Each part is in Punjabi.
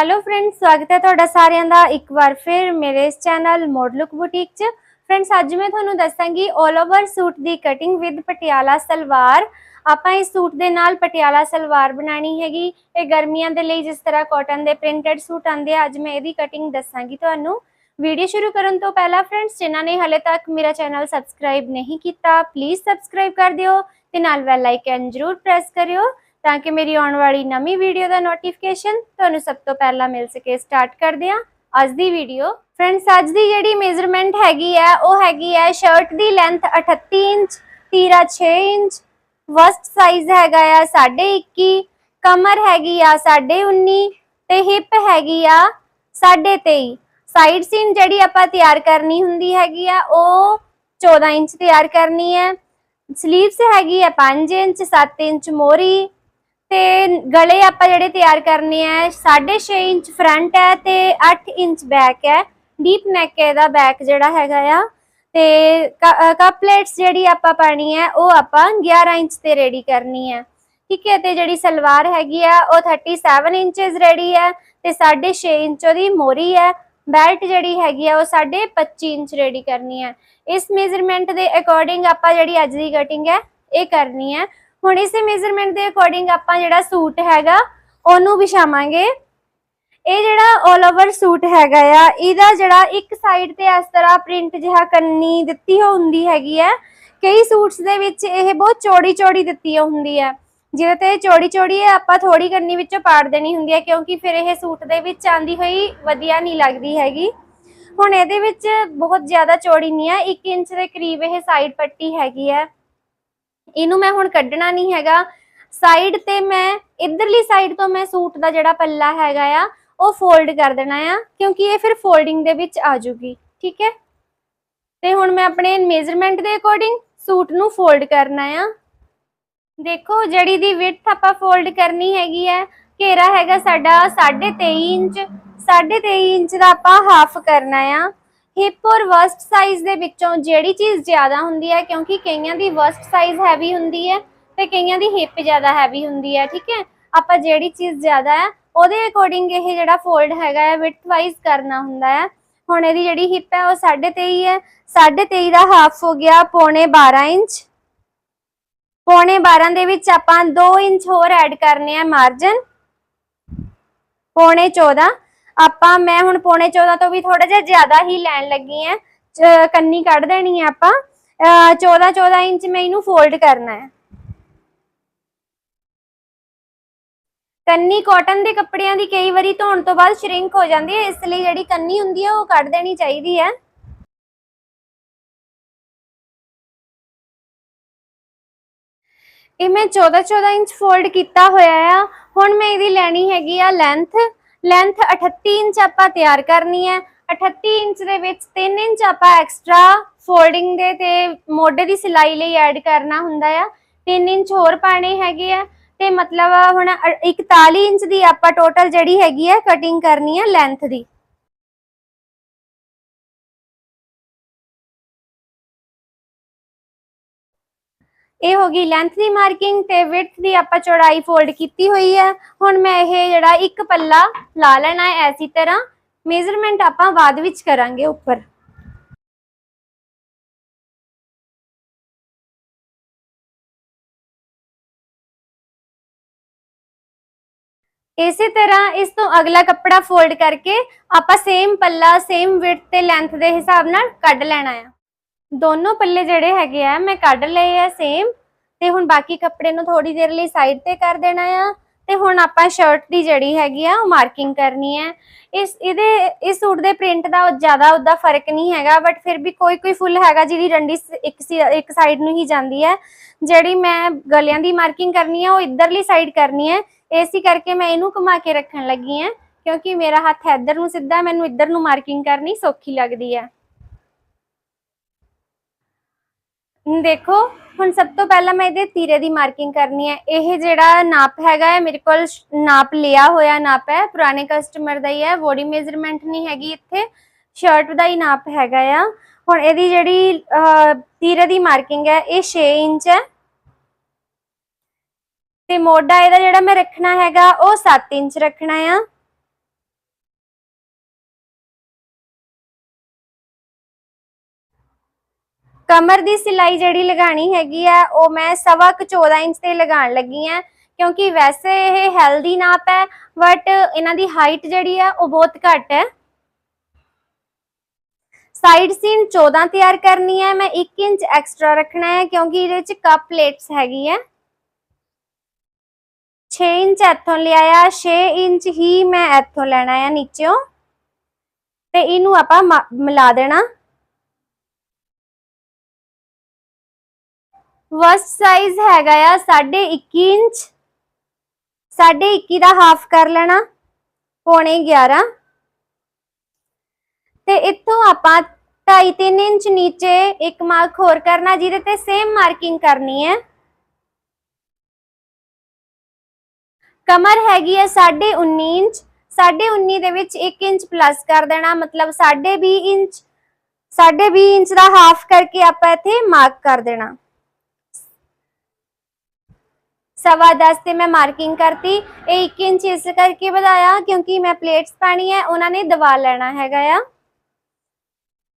ਹੈਲੋ ਫਰੈਂਡਸ ਸਵਾਗਤ ਹੈ ਤੁਹਾਡਾ ਸਾਰਿਆਂ ਦਾ ਇੱਕ ਵਾਰ ਫਿਰ ਮੇਰੇ ਇਸ ਚੈਨਲ ਮੋਡ ਲੁੱਕ ਬੁਟੀਕ 'ਚ। ਫਰੈਂਡਸ ਅੱਜ ਮੈਂ ਤੁਹਾਨੂੰ ਦੱਸਾਂਗੀ 올 ਓਵਰ ਸੂਟ ਦੀ ਕਟਿੰਗ ਵਿਦ ਪਟਿਆਲਾ ਸਲਵਾਰ। ਆਪਾਂ ਇਸ ਸੂਟ ਦੇ ਨਾਲ ਪਟਿਆਲਾ ਸਲਵਾਰ ਬਣਾਣੀ ਹੈਗੀ। ਇਹ ਗਰਮੀਆਂ ਦੇ ਲਈ ਜਿਸ ਤਰ੍ਹਾਂ ਕਾਟਨ ਦੇ ਪ੍ਰਿੰਟਡ ਸੂਟ ਆਂਦੇ ਆ, ਅੱਜ ਮੈਂ ਇਹਦੀ ਕਟਿੰਗ ਦੱਸਾਂਗੀ ਤੁਹਾਨੂੰ। ਵੀਡੀਓ ਸ਼ੁਰੂ ਕਰਨ ਤੋਂ ਪਹਿਲਾਂ ਫਰੈਂਡਸ ਜਿਨ੍ਹਾਂ ਨੇ ਹਲੇ ਤੱਕ ਮੇਰਾ ਚੈਨਲ ਸਬਸਕ੍ਰਾਈਬ ਨਹੀਂ ਕੀਤਾ ਪਲੀਜ਼ ਸਬਸਕ੍ਰਾਈਬ ਕਰ ਦਿਓ ਤੇ ਨਾਲ ਬੈਲ ਆਈਕਨ ਜ਼ਰੂਰ ਪ੍ਰੈਸ ਕਰਿਓ। ਤਾਂ ਕਿ ਮੇਰੀ ਆਉਣ ਵਾਲੀ ਨਵੀਂ ਵੀਡੀਓ ਦਾ ਨੋਟੀਫਿਕੇਸ਼ਨ ਤੁਹਾਨੂੰ ਸਭ ਤੋਂ ਪਹਿਲਾਂ ਮਿਲ ਸਕੇ। ਸਟਾਰਟ ਕਰਦੇ ਹਾਂ। ਅੱਜ ਦੀ ਵੀਡੀਓ ਫਰੈਂਡਸ ਅੱਜ ਦੀ ਜਿਹੜੀ ਮੇਜ਼ਰਮੈਂਟ ਹੈਗੀ ਆ, ਉਹ ਹੈਗੀ ਹੈ ਸ਼ਰਟ ਦੀ ਲੈਂਥ 38 ਇੰਚ, ਤੀਰਾ 6 ਇੰਚ ਵਸਟ ਸਾਈਜ਼ ਹੈਗਾ ਆ 21.5 ਕਮਰ ਹੈਗੀ ਆ 19.5 ਤੇ ਹਿਪ ਹੈਗੀ ਆ 23.5 ਸਾਈਡ ਸੀਨ ਜਿਹੜੀ ਆਪਾਂ ਤਿਆਰ ਕਰਨੀ ਹੁੰਦੀ ਹੈਗੀ ਆ, ਉਹ 14 ਇੰਚ ਤਿਆਰ ਕਰਨੀ ਹੈ। ਸਲੀਵਸ ਹੈਗੀ ਆ 5 ਇੰਚ 7 ਇੰਚ ਮੋਰੀ ਤੇ ਗਲੇ ਆਪਾਂ ਜਿਹੜੇ ਤਿਆਰ ਕਰਨੇ ਆ 6.5 ਇੰਚ ਫਰੰਟ ਹੈ ਤੇ 8 ਇੰਚ ਬੈਕ ਹੈ। ਡੀਪ ਨੈਕ ਦਾ ਬੈਕ ਜਿਹੜਾ ਹੈਗਾ ਆ। ਤੇ ਕੱਪ ਪਲੇਟਸ ਜਿਹੜੀ ਆਪਾਂ ਪਾਣੀ ਹੈ, ਉਹ ਆਪਾਂ 11 ਇੰਚ ਤੇ ਰੈਡੀ ਕਰਨੀ ਹੈ। ਠੀਕ ਹੈ, ਤੇ ਜਿਹੜੀ ਸਲਵਾਰ ਹੈਗੀ ਆ, ਉਹ 37 ਇੰਚਸ ਰੈਡੀ ਹੈ ਤੇ 6.5 ਇੰਚ ਉਹਦੀ ਮੋਰੀ ਹੈ। ਬੈਲਟ ਜਿਹੜੀ ਹੈਗੀ ਆ, ਉਹ 25 ਇੰਚ ਰੈਡੀ ਕਰਨੀ ਹੈ। ਇਸ ਮੇਜ਼ਰਮੈਂਟ ਦੇ ਅਕੋਰਡਿੰਗ ਆਪਾਂ ਜਿਹੜੀ ਅੱਜ ਦੀ ਕਟਿੰਗ ਹੈ, ਇਹ ਕਰਨੀ ਹੈ। ਹੁਣ ਇਸੇ ਮੇਜ਼ਰਮੈਂਟ ਦੇ ਅਕੋਰਡਿੰਗ ਆਪਾਂ ਜਿਹੜਾ ਸੂਟ ਹੈਗਾ, ਉਹਨੂੰ ਵਿਛਾਵਾਂਗੇ। ਇਹ ਜਿਹੜਾ 올 ਓਵਰ ਸੂਟ ਹੈਗਾ ਆ, ਇਹਦਾ ਜਿਹੜਾ ਇੱਕ ਸਾਈਡ ਤੇ ਇਸ ਤਰ੍ਹਾਂ ਪ੍ਰਿੰਟ ਜਿਹਾ ਕੰਨੀ ਦਿੱਤੀ ਹੁੰਦੀ ਹੈਗੀ ਹੈ ਕਈ ਸੂਟਸ ਦੇ ਵਿੱਚ ਇਹ ਬਹੁਤ ਚੌੜੀ ਚੌੜੀ ਦਿੱਤੀ ਹੁੰਦੀ ਹੈ ਜਿਵੇਂ ਤੇ ਚੌੜੀ ਚੌੜੀ ਹੈ ਆਪਾਂ ਥੋੜੀ ਕੰਨੀ ਵਿੱਚੋਂ ਪਾੜ ਦੇਣੀ ਹੁੰਦੀ ਹੈ ਕਿਉਂਕਿ ਫਿਰ ਇਹ ਸੂਟ ਦੇ ਵਿੱਚ ਆਂਦੀ ਹੋਈ ਵਧੀਆ ਨਹੀਂ ਲੱਗਦੀ ਹੈਗੀ। ਹੁਣ ਇਹਦੇ ਵਿੱਚ ਬਹੁਤ ਜ਼ਿਆਦਾ ਚੌੜੀ ਨਹੀਂ ਹੈ 1 ਇੰਚ ਦੇ ਕਰੀਬ ਇਹ ਸਾਈਡ ਪੱਟੀ ਹੈਗੀ ਹੈ ਇਹਨੂੰ ਮੈਂ ਹੁਣ ਕੱਢਣਾ ਨਹੀਂ ਹੈਗਾ। ਸਾਈਡ ਤੇ ਮੈਂ, ਇਧਰਲੀ ਸਾਈਡ ਤੋਂ ਮੈਂ ਸੂਟ ਦਾ ਜਿਹੜਾ ਪੱਲਾ ਹੈਗਾ ਆ, ਉਹ ਫੋਲਡ ਕਰ ਦੇਣਾ ਆ, ਕਿਉਂਕਿ ਇਹ ਫਿਰ ਫੋਲਡਿੰਗ ਦੇ ਵਿੱਚ ਆ ਜੂਗੀ, ਠੀਕ ਹੈ? ਤੇ ਹੁਣ ਮੈਂ ਆਪਣੇ ਮੇਜ਼ਰਮੈਂਟ ਦੇ ਅਕੋਰਡਿੰਗ ਸੂਟ ਨੂੰ ਫੋਲਡ ਕਰਨਾ ਆ। ਦੇਖੋ ਜੜੀ ਦੀ ਵਿਡਥ ਆਪਾਂ ਫੋਲਡ ਕਰਨੀ ਹੈਗੀ ਹੈ, ਘੇਰਾ ਹੈਗਾ ਸਾਡਾ 23.5 ਇੰਚ 23.5 ਇੰਚ ਦਾ ਆਪਾਂ ਹਾਫ ਕਰਨਾ ਆ। ਹਿਪ ਔਰ ਵਸਟ ਸਾਈਜ਼ ਦੇ ਵਿੱਚੋਂ ਜਿਹੜੀ ਚੀਜ਼ ਜ਼ਿਆਦਾ ਹੁੰਦੀ ਹੈ, ਕਿਉਂਕਿ ਕਈਆਂ ਦੀ ਵਸਟ ਸਾਈਜ਼ ਹੈਵੀ ਹੁੰਦੀ ਹੈ ਤੇ ਕਈਆਂ ਦੀ ਹਿਪ ਜ਼ਿਆਦਾ ਹੈਵੀ ਹੁੰਦੀ ਹੈ, ਠੀਕ ਹੈ? ਆਪਾਂ ਜਿਹੜੀ ਚੀਜ਼ ਜ਼ਿਆਦਾ ਹੈ, ਉਹਦੇ ਅਕੋਰਡਿੰਗ ਇਹ ਜਿਹੜਾ ਫੋਲਡ ਹੈਗਾ ਹੈ ਵਿਡਥ ਵਾਈਜ਼ ਕਰਨਾ ਹੁੰਦਾ ਹੈ। ਹੁਣ ਇਹਦੀ ਜਿਹੜੀ ਹਿਪ ਹੈ, ਉਹ 23.5 ਹੈ। 23.5 ਦਾ ਹਾਫ ਹੋ ਗਿਆ ਪੌਣੇ 12 ਇੰਚ। ਪੌਣੇ 12 ਦੇ ਵਿੱਚ ਆਪਾਂ 2 ਇੰਚ ਹੋਰ ਐਡ ਕਰਨੇ ਆ ਮਾਰਜਨ ਪੌਣੇ 14 ਆਪਾਂ, ਮੈਂ ਹੁਣ ਪੌਣੇ 14 ਤੋਂ ਵੀ ਥੋੜਾ ਜਿਹਾ ਜ਼ਿਆਦਾ ਹੀ ਲੈਣ ਲੱਗੀ ਆ। ਕੰਨੀ ਕੱਢ ਦੇਣੀ ਆ ਆਪਾਂ। 14 14 ਇੰਚ ਮੈਂ ਇਹਨੂੰ ਫੋਲਡ ਕਰਨਾ ਹੈ। ਕੰਨੀ ਕਾਟਨ ਦੇ ਕੱਪੜਿਆਂ ਦੀ ਕਈ ਵਾਰੀ ਧੋਣ ਤੋਂ ਬਾਅਦ ਸ਼ਰਿੰਕ ਹੋ ਜਾਂਦੀ ਹੈ, ਇਸ ਲਈ ਜਿਹੜੀ ਕੰਨੀ ਹੁੰਦੀ ਹੈ ਉਹ ਕੱਢ ਦੇਣੀ ਚਾਹੀਦੀ ਹੈ। ਇਹ ਮੈਂ 14 14 ਇੰਚ ਫੋਲਡ ਕੀਤਾ ਹੋਇਆ ਆ। ਹੁਣ ਮੈਂ ਇਹਦੀ ਲੈਣੀ ਹੈਗੀ ਆ ਲੈਂਥ ਲੈਂਥ 38 ਇੰਚ ਆਪਾਂ ਤਿਆਰ ਕਰਨੀ ਹੈ। 38 ਇੰਚ ਦੇ ਵਿੱਚ 3 ਇੰਚ ਆਪਾਂ ਐਕਸਟਰਾ ਫੋਲਡਿੰਗ ਦੇ ਤੇ ਮੋਢੇ ਦੀ ਸਿਲਾਈ ਲਈ ਐਡ ਕਰਨਾ ਹੁੰਦਾ ਆ। 3 ਇੰਚ ਹੋਰ ਪਾਣੇ ਹੈਗੇ ਆ। ਤੇ ਮਤਲਬ ਹੁਣ 41 ਇੰਚ ਦੀ ਆਪਾਂ ਟੋਟਲ ਜਿਹੜੀ ਹੈਗੀ ਆ ਕਟਿੰਗ ਕਰਨੀ ਹੈ ਲੈਂਥ ਦੀ। ਇਹ ਹੋ ਗਈ ਲੈਂਥ ਦੀ ਮਾਰਕਿੰਗ ਤੇ ਵਿਡਥ ਦੀ ਆਪਾਂ ਚੌੜਾਈ ਫੋਲਡ ਕੀਤੀ ਹੋਈ ਹੈ। ਹੁਣ ਮੈਂ ਇਹ ਜਿਹੜਾ ਇੱਕ ਪੱਲਾ ਲਾ ਲੈਣਾ ਹੈ ਐਸੀ ਤਰ੍ਹਾਂ। ਮੇਜ਼ਰਮੈਂਟ ਆਪਾਂ ਬਾਅਦ ਵਿੱਚ ਕਰਾਂਗੇ ਉੱਪਰ। ਇਸੇ ਤਰ੍ਹਾਂ ਇਸ ਤੋਂ ਅਗਲਾ ਕੱਪੜਾ ਫੋਲਡ ਕਰਕੇ ਆਪਾਂ ਸੇਮ ਪੱਲਾ ਸੇਮ ਵਿਡਥ ਤੇ ਲੈਂਥ ਦੇ ਹਿਸਾਬ ਨਾਲ ਕੱਢ ਲੈਣਾ ਆ ਦੋਨੋਂ ਪੱਲੇ ਜਿਹੜੇ ਹੈਗੇ ਆ, ਮੈਂ ਕੱਢ ਲਏ ਆ ਸੇਮ ਤੇ ਹੁਣ ਬਾਕੀ ਕੱਪੜੇ ਨੂੰ ਥੋੜੀ ਦੇਰ ਲਈ ਸਾਈਡ ਤੇ ਕਰ ਦੇਣਾ ਆ। ਤੇ ਹੁਣ ਆਪਾਂ ਸ਼ਰਟ ਦੀ ਜਿਹੜੀ ਹੈਗੀ ਆ, ਉਹ ਮਾਰਕਿੰਗ ਕਰਨੀ ਹੈ ਇਸ, ਇਹਦੇ, ਇਸ ਸੂਟ ਦੇ ਪ੍ਰਿੰਟ ਦਾ ਜ਼ਿਆਦਾ ਉਹਦਾ ਫ਼ਰਕ ਨਹੀਂ ਹੈਗਾ ਬਟ ਫਿਰ ਵੀ ਕੋਈ ਕੋਈ ਫੁੱਲ ਹੈਗਾ ਜਿਹਦੀ ਡੰਡੀ ਇੱਕ ਇੱਕ ਸਾਈਡ ਨੂੰ ਹੀ ਜਾਂਦੀ ਹੈ ਜਿਹੜੀ ਮੈਂ ਗਲਿਆਂ ਦੀ ਮਾਰਕਿੰਗ ਕਰਨੀ ਹੈ ਉਹ ਇਧਰਲੀ ਸਾਈਡ ਕਰਨੀ ਹੈ ਏਸੀ ਕਰਕੇ ਮੈਂ ਇਹਨੂੰ ਘੁਮਾ ਕੇ ਰੱਖਣ ਲੱਗੀ ਹਾਂ ਕਿਉਂਕਿ ਮੇਰਾ ਹੱਥ ਇੱਧਰ ਨੂੰ ਸਿੱਧਾ, ਮੈਨੂੰ ਇੱਧਰ ਨੂੰ ਮਾਰਕਿੰਗ ਕਰਨੀ ਸੌਖੀ ਲੱਗਦੀ ਹੈ ਦੇਖੋ, ਹੁਣ ਸਭ ਤੋਂ ਪਹਿਲਾਂ ਮੈਂ ਇਹਦੇ ਤੀਰੇ ਦੀ ਮਾਰਕਿੰਗ ਕਰਨੀ ਹੈ। ਇਹ ਜਿਹੜਾ ਨਾਪ ਹੈਗਾ ਹੈ, ਮੇਰੇ ਕੋਲ ਨਾਪ ਲਿਆ ਹੋਇਆ ਨਾਪ ਹੈ। ਪੁਰਾਣੇ ਕਸਟਮਰ ਦਾ ਹੀ ਹੈ ਬੋਡੀ ਮੇਜ਼ਰਮੈਂਟ ਨਹੀਂ ਹੈਗੀ ਇੱਥੇ। ਸ਼ਰਟ ਦਾ ਹੀ ਨਾਪ ਹੈਗਾ ਆ। ਹੁਣ ਇਹਦੀ ਜਿਹੜੀ ਤੀਰੇ ਦੀ ਮਾਰਕਿੰਗ ਹੈ, ਇਹ 6 ਇੰਚ ਹੈ। ਤੇ ਮੋਢਾ ਇਹਦਾ ਜਿਹੜਾ ਮੈਂ ਰੱਖਣਾ ਹੈਗਾ, ਉਹ 7 ਇੰਚ ਰੱਖਣਾ ਆ। ਕਮਰ ਦੀ ਸਿਲਾਈ ਜਿਹੜੀ ਲਗਾਣੀ ਹੈਗੀ ਆ, ਉਹ ਮੈਂ ਸਵਾ ਕੁ 14 ਇੰਚ ਤੇ ਲਗਾਉਣ ਲੱਗੀ ਆ, ਕਿਉਂਕਿ ਵੈਸੇ ਇਹ ਹੈਲਦੀ ਨਾਪ ਹੈ ਬਟ ਇਹਨਾਂ ਦੀ ਹਾਈਟ ਜਿਹੜੀ ਹੈ ਉਹ ਬਹੁਤ ਘੱਟ ਹੈ। ਸਾਈਡ ਸੀਨ 14 ਤਿਆਰ ਕਰਨੀ ਹੈ ਮੈਂ 1 ਇੰਚ ਐਕਸਟਰਾ ਰੱਖਣਾ ਹੈ ਕਿਉਂਕਿ ਇਹਦੇ ਵਿੱਚ ਕੱਪ ਪਲੇਟਸ ਹੈਗੀ ਹੈ 6 ਇੰਚ ਇੱਥੋਂ ਲਿਆਇਆ 6 ਇੰਚ ਹੀ ਮੈਂ ਇੱਥੋਂ ਲੈਣਾ ਆ ਨੀਚੇੋਂ ਤੇ ਇਹਨੂੰ ਆਪਾਂ ਮਾ- ਮਿਲਾ ਦੇਣਾ। ਵਸਟ ਸਾਈਜ਼ ਹੈਗਾ ਆ 1.5 ਇੰਚ। 1.5 ਦਾ ਹਾਫ ਕਰ ਲੈਣਾ, ਪੌਣੇ 11 ਤੇ ਇੱਥੋਂ ਆਪਾਂ 2.5 ਇੰਚ ਨੀਚੇ ਇੱਕ ਮਾਰਕ ਹੋਰ ਕਰਨਾ, ਜਿਹਦੇ ਤੇ ਸੇਮ ਮਾਰਕਿੰਗ ਕਰਨੀ ਹੈ। ਕਮਰ ਹੈਗੀ ਹੈ 19.5 ਇੰਚ। 19.5 ਦੇ ਵਿੱਚ 1 ਇੰਚ ਪਲੱਸ ਕਰ ਦੇਣਾ, ਮਤਲਬ 20 ਇੰਚ। 20 ਇੰਚ ਦਾ ਹਾਫ ਕਰਕੇ ਆਪਾਂ ਇੱਥੇ ਮਾਰਕ ਕਰ ਦੇਣਾ। ਸਵਾ 10 ਤੇ ਮੈਂ ਮਾਰਕਿੰਗ ਕਰਤੀ ਇਹ 1 ਇੰਚ ਇਸ ਕਰਕੇ ਵਧਾਇਆ ਕਿਉਂਕਿ ਮੈਂ ਪਲੇਟਸ ਪਾਣੀ ਹੈ ਉਹਨਾਂ ਨੇ ਦਬਾ ਲੈਣਾ ਹੈਗਾ ਆ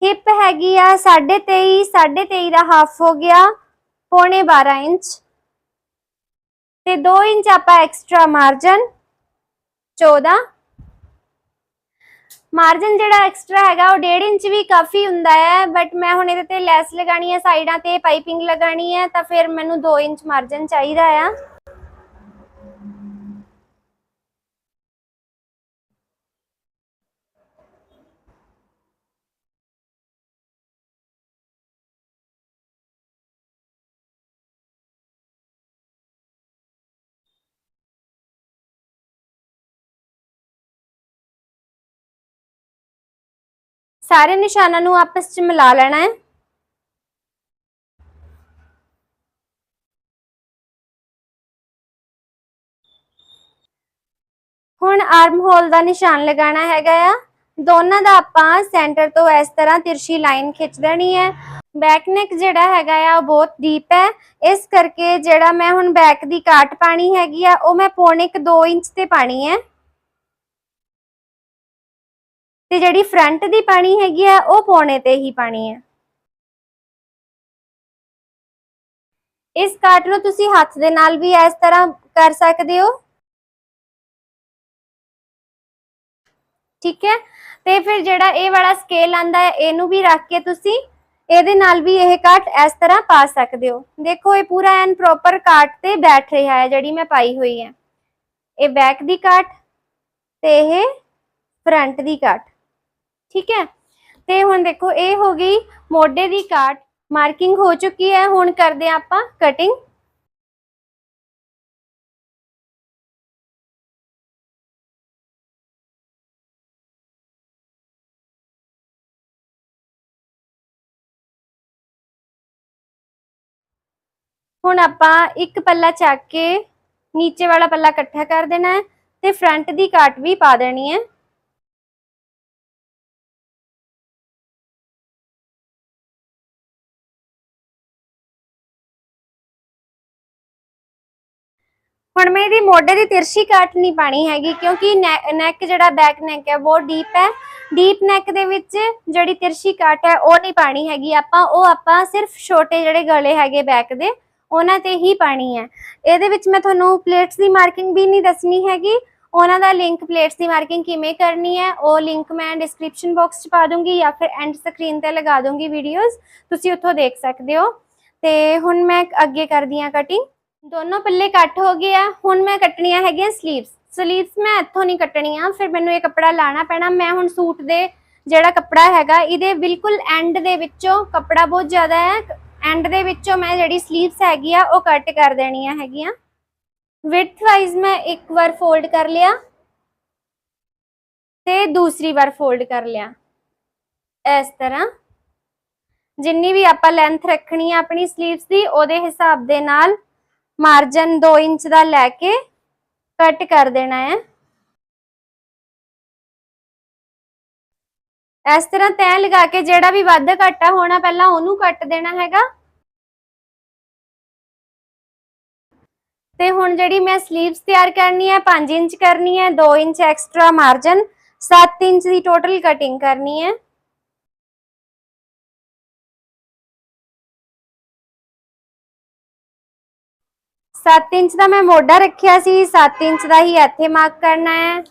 ਹਿਪ ਹੈਗੀ ਆ 23.5 23.5 ਦਾ ਹਾਫ ਹੋ ਗਿਆ ਪੌਣੇ 12 ਇੰਚ ਤੇ 2 ਇੰਚ ਆਪਾਂ ਐਕਸਟਰਾ ਮਾਰਜਨ 14 ਮਾਰਜਨ ਜਿਹੜਾ ਐਕਸਟਰਾ ਹੈਗਾ ਉਹ 1.5 ਇੰਚ ਵੀ ਕਾਫੀ ਹੁੰਦਾ ਹੈ ਬਟ ਮੈਂ ਹੁਣ ਇਹਦੇ ਤੇ ਲੈਸ ਲਗਾਣੀ ਹੈ ਸਾਈਡਾਂ ਤੇ ਪਾਈਪਿੰਗ ਲਗਾਣੀ ਹੈ ਤਾਂ ਫਿਰ ਮੈਨੂੰ 2 ਇੰਚ ਮਾਰਜਨ ਚਾਹੀਦਾ ਆ ਸਾਰੇ ਨਿਸ਼ਾਨਾਂ ਨੂੰ ਆਪਸ ਚ ਮਿਲਾ ਲੈਣਾ ਹੈ। ਹੁਣ ਆਰਮ ਹੋਲ ਦਾ ਨਿਸ਼ਾਨ ਲਗਾਉਣਾ ਹੈਗਾ ਆ। ਦੋਨਾਂ ਦਾ ਆਪਾਂ ਸੈਂਟਰ ਤੋਂ ਇਸ ਤਰ੍ਹਾਂ ਤਿਰਛੀ ਲਾਈਨ ਖਿੱਚ ਦੇਣੀ ਹੈ। ਬੈਕ ਨੈਕ ਜਿਹੜਾ ਹੈਗਾ ਆ, ਉਹ ਬਹੁਤ ਡੀਪ ਹੈ। ਇਸ ਕਰਕੇ ਜਿਹੜਾ ਮੈਂ ਹੁਣ ਬੈਕ ਦੀ ਕਾਟ ਪਾਣੀ ਹੈਗੀ ਆ, ਉਹ ਮੈਂ ਪੌਣੇ ਕੁ 2 ਇੰਚ ਤੇ ਪਾਣੀ ਹੈ। ਤੇ ਜਿਹੜੀ ਫਰੰਟ ਦੀ ਪਾਣੀ ਹੈਗੀ ਆ, ਉਹ ਪੌਣੇ ਤੇ ਹੀ ਪਾਣੀ ਹੈ ਇਸ ਕਾਟ ਨੂੰ ਤੁਸੀਂ ਹੱਥ ਦੇ ਨਾਲ ਵੀ ਇਸ ਤਰ੍ਹਾਂ ਕਰ ਸਕਦੇ ਹੋ। ਠੀਕ ਹੈ? ਤੇ ਫਿਰ ਜਿਹੜਾ ਇਹ ਵਾਲਾ ਸਕੇਲ ਆਂਦਾ ਹੈ, ਇਹਨੂੰ ਵੀ ਰੱਖ ਕੇ ਤੁਸੀਂ ਇਹਦੇ ਨਾਲ ਵੀ ਇਹ ਕਾਟ ਇਸ ਤਰ੍ਹਾਂ ਪਾ ਸਕਦੇ ਹੋ। ਦੇਖੋ, ਇਹ ਪੂਰਾ ਐਨ ਪ੍ਰੋਪਰ ਕਾਟ ਤੇ ਬੈਠ ਰਿਹਾ ਹੈ, ਜਿਹੜੀ ਮੈਂ ਪਾਈ ਹੋਈ ਹੈ। ਇਹ ਬੈਕ ਦੀ ਕਾਟ ਤੇ ਇਹ ਫਰੰਟ ਦੀ ਕਾਟ ਠੀਕ ਹੈ? ਤੇ ਹੁਣ ਦੇਖੋ, ਇਹ ਹੋ ਗਈ ਮੋਢੇ ਦੀ ਕਾਟ। ਮਾਰਕਿੰਗ ਹੋ ਚੁੱਕੀ ਹੈ। ਹੁਣ ਕਰਦੇ ਹਾਂ ਆਪਾਂ ਕਟਿੰਗ ਹੁਣ ਆਪਾਂ ਇੱਕ ਪੱਲਾ ਚੱਕ ਕੇ ਨੀਚੇ ਵਾਲਾ ਪੱਲਾ ਇਕੱਠਾ ਕਰ ਦੇਣਾ ਹੈ ਤੇ ਫਰੰਟ ਦੀ ਕਾਟ ਵੀ ਪਾ ਦੇਣੀ ਹੈ। ਹੁਣ ਮੈਂ ਇਹਦੀ ਮੋਢੇ ਦੀ ਤਿਰਛੀ ਕੱਟ ਨਹੀਂ ਪਾਣੀ ਹੈਗੀ, ਕਿਉਂਕਿ ਨੈਕ ਜਿਹੜਾ ਬੈਕ ਨੈਕ ਹੈ, ਬਹੁਤ ਡੀਪ ਹੈ। ਡੀਪ ਨੈਕ ਦੇ ਵਿੱਚ ਜਿਹੜੀ ਤਿਰਛੀ ਕੱਟ ਹੈ, ਉਹ ਨਹੀਂ ਪਾਣੀ ਹੈਗੀ। ਆਪਾਂ, ਉਹ ਆਪਾਂ ਸਿਰਫ ਛੋਟੇ ਜਿਹੜੇ ਗਲੇ ਹੈਗੇ ਬੈਕ ਦੇ, ਉਹਨਾਂ ਤੇ ਹੀ ਪਾਣੀ ਹੈ। ਇਹਦੇ ਵਿੱਚ ਮੈਂ ਤੁਹਾਨੂੰ ਪਲੇਟਸ ਦੀ ਮਾਰਕਿੰਗ ਵੀ ਨਹੀਂ ਦੱਸਣੀ ਹੈਗੀ। ਉਹਨਾਂ ਦਾ ਲਿੰਕ ਪਲੇਟਸ ਦੀ ਮਾਰਕਿੰਗ ਕਿਵੇਂ ਕਰਨੀ ਹੈ, ਉਹ ਲਿੰਕ ਮੈਂ ਡਿਸਕ੍ਰਿਪਸ਼ਨ ਬਾਕਸ 'ਚ ਪਾ ਦੂੰਗੀ ਜਾਂ ਫਿਰ ਐਂਡ ਸਕਰੀਨ ਤੇ ਲਗਾ ਦੂੰਗੀ ਵੀਡੀਓਜ਼ ਤੁਸੀਂ ਉੱਥੋਂ ਦੇਖ ਸਕਦੇ ਹੋ। ਤੇ ਹੁਣ ਮੈਂ ਅੱਗੇ ਕਰਦੀ ਹਾਂ ਕਟਿੰਗ ਦੋਨੋਂ ਪੱਲੇ ਕੱਟ ਹੋ ਗਏ ਆ। ਹੁਣ ਮੈਂ ਕੱਟਣੀਆਂ ਹੈਗੀਆਂ ਸਲੀਵਸ ਸਲੀਵਸ ਮੈਂ ਇੱਥੋਂ ਨਹੀਂ ਕੱਟਣੀਆਂ। ਫਿਰ ਮੈਨੂੰ ਇਹ ਕੱਪੜਾ ਲਾਣਾ ਪੈਣਾ। ਮੈਂ ਹੁਣ ਸੂਟ ਦੇ ਜਿਹੜਾ ਕੱਪੜਾ ਹੈਗਾ, ਇਹਦੇ ਬਿਲਕੁਲ ਐਂਡ ਦੇ ਵਿੱਚੋਂ ਕੱਪੜਾ ਬਹੁਤ ਜ਼ਿਆਦਾ ਹੈ। ਐਂਡ ਦੇ ਵਿੱਚੋਂ ਮੈਂ ਜਿਹੜੀ ਸਲੀਵਸ ਹੈਗੀ ਆ, ਉਹ ਕੱਟ ਕਰ ਦੇਣੀਆਂ ਹੈਗੀਆਂ। ਵਿਡਥ ਵਾਈਜ਼ ਮੈਂ ਇੱਕ ਵਾਰ ਫੋਲਡ ਕਰ ਲਿਆ ਤੇ ਦੂਸਰੀ ਵਾਰ ਫੋਲਡ ਕਰ ਲਿਆ। ਇਸ ਤਰ੍ਹਾਂ। ਜਿੰਨੀ ਵੀ ਆਪਾਂ ਲੈਂਥ ਰੱਖਣੀ ਹੈ ਆਪਣੀ ਸਲੀਵਸ ਦੀ, ਉਹਦੇ ਹਿਸਾਬ ਦੇ ਨਾਲ ਮਾਰਜਨ 2 ਇੰਚ ਦਾ ਲੈ ਕੇ ਕੱਟ ਕਰ ਦੇਣਾ ਹੈ। ਇਸ ਤਰ੍ਹਾਂ ਤੈਅ ਲਗਾ ਕੇ ਜਿਹੜਾ ਵੀ ਵੱਧ ਘਾਟਾ ਹੋਣਾ, ਪਹਿਲਾਂ ਉਹਨੂੰ ਕੱਟ ਦੇਣਾ ਹੈਗਾ। ਤੇ ਹੁਣ ਜਿਹੜੀ ਮੈਂ ਸਲੀਵਸ ਤਿਆਰ ਕਰਨੀ ਹੈ 5 ਇੰਚ ਕਰਨੀ ਹੈ 2 ਇੰਚ ਐਕਸਟਰਾ ਮਾਰਜਨ 7 ਇੰਚ ਦੀ ਟੋਟਲ ਕਟਿੰਗ ਕਰਨੀ ਹੈ। 7 ਇੰਚ ਦਾ ਮੈਂ ਮੋਢਾ ਰੱਖਿਆ ਸੀ 7 ਇੰਚ ਦਾ ਹੀ ਇੱਥੇ ਮਾਰਕ ਕਰਨਾ ਹੈ।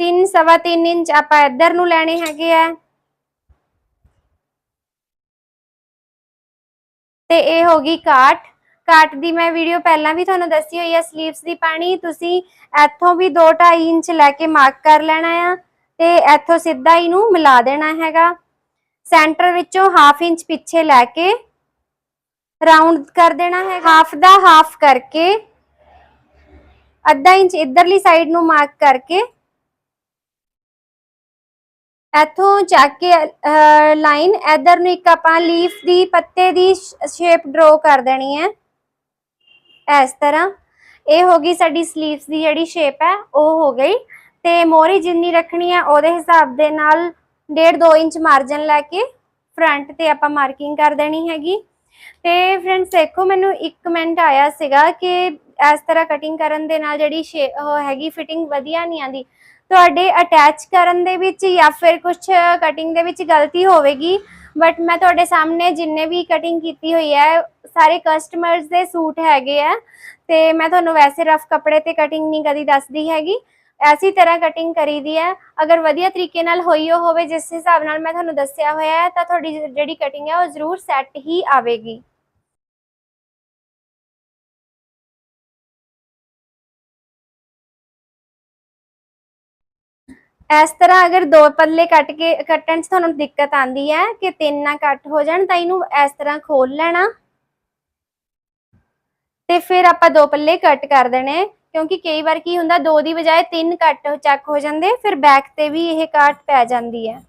3 ਸਵਾ 3 ਇੰਚ ਆਪਾਂ ਇੱਧਰ ਨੂੰ ਲੈਣੇ ਹੈਗੇ ਆ। ਤੇ ਇਹ ਹੋ ਗਈ ਕਾਟ ਕਾਟ ਦੀ ਮੈਂ ਵੀਡੀਓ ਪਹਿਲਾਂ ਵੀ ਤੁਹਾਨੂੰ ਦੱਸੀ ਹੋਈ ਹੈ ਸਲੀਵਸ ਦੀ ਪਾਣੀ। ਤੁਸੀਂ ਇੱਥੋਂ ਵੀ 2.5 ਇੰਚ ਲੈ ਕੇ ਮਾਰਕ ਕਰ ਲੈਣਾ ਆ ਤੇ ਇੱਥੋਂ ਸਿੱਧਾ ਇਹਨੂੰ ਮਿਲਾ ਦੇਣਾ ਹੈਗਾ। ਸੈਂਟਰ ਵਿੱਚੋਂ ਹਾਫ ਇੰਚ ਪਿੱਛੇ ਲੈ ਕੇ ਰਾਉਂਡ ਕਰ ਦੇਣਾ ਹੈ ਹਾਫ ਦਾ ਹਾਫ ਕਰਕੇ, ਅੱਧਾ ਇੰਚ ਇਧਰਲੀ ਸਾਈਡ ਨੂੰ ਮਾਰਕ ਕਰਕੇ, ਇੱਥੋਂ ਚੱਕ ਕੇ ਲਾਈਨ ਇਧਰ ਨੂੰ ਇੱਕ ਆਪਾਂ ਲੀਫ ਦੀ, ਪੱਤੇ ਦੀ ਸ਼ੇਪ ਡਰਾ ਕਰ ਦੇਣੀ ਹੈ। ਇਸ ਤਰ੍ਹਾਂ। ਇਹ ਹੋ ਗਈ ਸਾਡੀ ਸਲੀਵਸ ਦੀ ਜਿਹੜੀ ਸ਼ੇਪ ਹੈ, ਉਹ ਹੋ ਗਈ। ਤੇ ਮੋਰੀ ਜਿੰਨੀ ਰੱਖਣੀ ਹੈ, ਉਹਦੇ ਹਿਸਾਬ ਦੇ ਨਾਲ 1.5 2 ਇੰਚ ਮਾਰਜਨ ਲੈ ਕੇ ਫਰੰਟ ਤੇ ਆਪਾਂ ਮਾਰਕਿੰਗ ਕਰ ਦੇਣੀ ਹੈਗੀ। ਤੇ ਫਰੈਂਡਸ ਦੇਖੋ, ਮੈਨੂੰ ਇੱਕ ਕਮੈਂਟ ਆਇਆ ਸੀਗਾ ਕਿ ਇਸ ਤਰ੍ਹਾਂ ਕਟਿੰਗ ਕਰਨ ਦੇ ਨਾਲ ਜਿਹੜੀ ਸ਼ੇ- ਉਹ ਹੈਗੀ ਫਿਟਿੰਗ ਵਧੀਆ ਨਹੀਂ ਆਂਦੀ ਤੁਹਾਡੇ ਅਟੈਚ ਕਰਨ ਦੇ ਵਿੱਚ ਜਾਂ ਫਿਰ ਕੁਝ ਕਟਿੰਗ ਦੇ ਵਿੱਚ ਗਲਤੀ ਹੋਵੇਗੀ ਬਟ ਮੈਂ ਤੁਹਾਡੇ ਸਾਹਮਣੇ ਜਿੰਨੇ ਵੀ ਕਟਿੰਗ ਕੀਤੀ ਹੋਈ ਹੈ, ਸਾਰੇ ਕਸਟਮਰਸ ਦੇ ਸੂਟ ਹੈਗੇ ਆ, ਤੇ ਮੈਂ ਤੁਹਾਨੂੰ ਵੈਸੇ ਰਫ ਕੱਪੜੇ ਤੇ ਕਟਿੰਗ ਨਹੀਂ ਕਦੀ ਦੱਸਦੀ ਹੈਗੀ। ਐਸੀ ਤਰ੍ਹਾਂ ਕਟਿੰਗ ਕਰੀਦੀ ਹੈ। ਅਗਰ ਵਧੀਆ ਤਰੀਕੇ ਨਾਲ ਹੋਈ ਹੋਵੇ, ਜਿਸ ਹਿਸਾਬ ਨਾਲ ਮੈਂ ਤੁਹਾਨੂੰ ਦੱਸਿਆ ਹੋਇਆ ਹੈ, ਤਾਂ ਤੁਹਾਡੀ ਜਿਹੜੀ ਕਟਿੰਗ ਹੈ ਉਹ ਜ਼ਰੂਰ ਸੈੱਟ ਹੀ ਆਵੇਗੀ। ਇਸ ਤਰ੍ਹਾਂ ਅਗਰ ਦੋ ਪੱਲੇ ਕੱਟ ਕੇ, ਕੱਟਣ 'ਚ ਤੁਹਾਨੂੰ ਦਿੱਕਤ ਆਂਦੀ ਹੈ ਕਿ ਤਿੰਨ ਨਾ ਕੱਟ ਹੋ ਜਾਣ, ਤਾਂ ਇਹਨੂੰ ਇਸ ਤਰ੍ਹਾਂ ਖੋਲ ਲੈਣਾ। ਤੇ ਫਿਰ ਆਪਾਂ ਦੋ ਪੱਲੇ ਕੱਟ ਕਰ ਦੇਣੇ। ਕਿਉਂਕਿ ਕਈ ਵਾਰ ਕੀ ਹੁੰਦਾ, ਦੋ ਦੀ ਬਜਾਏ ਤਿੰਨ ਕੱਟ ਚੱਕ ਹੋ ਜਾਂਦੇ, ਫਿਰ ਬੈਕ ਤੇ ਵੀ ਇਹ ਕਾਟ ਪੈ ਜਾਂਦੀ ਹੈ।